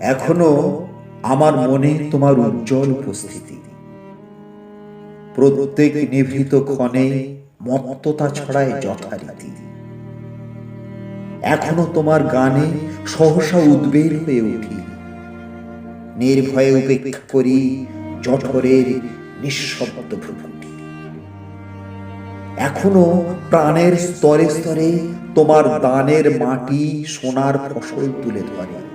এখনও আমার মনে তোমার উজ্জ্বল উপস্থিতি। প্রত্যেক নিভৃত ক্ষণে মত্ততা ছড়ায় যথারীতি। এখনও তোমার গানে সহসা উদ্বেল হয়ে উঠি। নির্ভয়ে উপেক্ষা করি জঠরের নিঃশব্দ ভ্রুকুটি। এখনও প্রাণের স্তরে স্তরে তোমার দানের মাটি সোনার ফসল তুলে ধরে।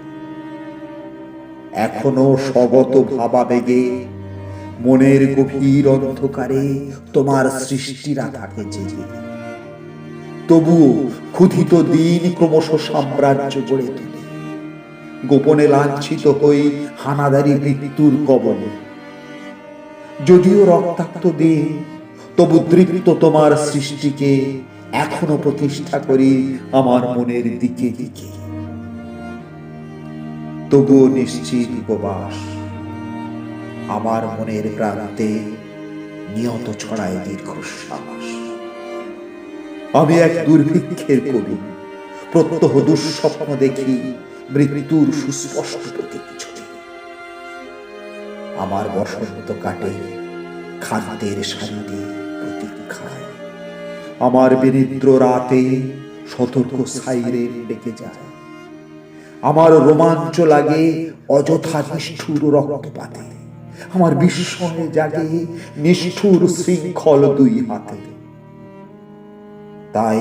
এখনও স্বগত ভাবাবেগে। মনের গভীর অন্ধকারে তোমার সৃষ্টিরা থাকে জেগে। তবুও ক্ষুধিত দিন ক্রমশ সাম্রাজ্য গড়ে তোলে। গোপনে লাঞ্ছিত হই হানাদারি মৃত্যুর কবলে। যদিও রক্তাক্ত দিন, তবু তৃপ্ত তোমার সৃষ্টিকে এখনও প্রতিষ্ঠা করি আমার মনের দিকে দিকে। তবুও নিশ্চিত উপবাস। আমার মনের প্রান্তে নিয়ত ছড়ায় দীর্ঘশ্বাস। আমি এক দুর্ভিক্ষের কবি, প্রত্যহ দুঃস্বপ্ন দেখি মৃত্যুর সুস্পষ্ট প্রতীক ছবি। আমার বসন্ত কাটে খাদ্যের শান্তি প্রতীক্ষায় আমার বিনিদ্র রাতে সতর্ক সাইরেন ডেকে যায়। আমার রোমাঞ্চ লাগে অযথা নিষ্ঠুর রক্তপাতে। আমার বিস্ময়ে জাগে নিষ্ঠুর শৃঙ্খল দুই হাতে। তাই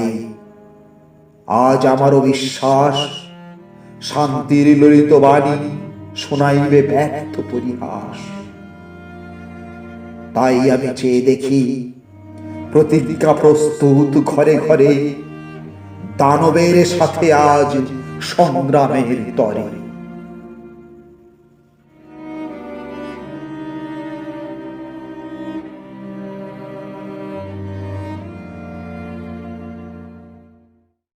আজ আমারও বিশ্বাস, শান্তির ললিত বাণী শোনাইবে ব্যর্থ পরিহাস। তাই আমি চেয়ে দেখি, প্রতিজ্ঞা প্রস্তুত ঘরে ঘরে দানবের সাথে আজ সংগ্রামের তরে।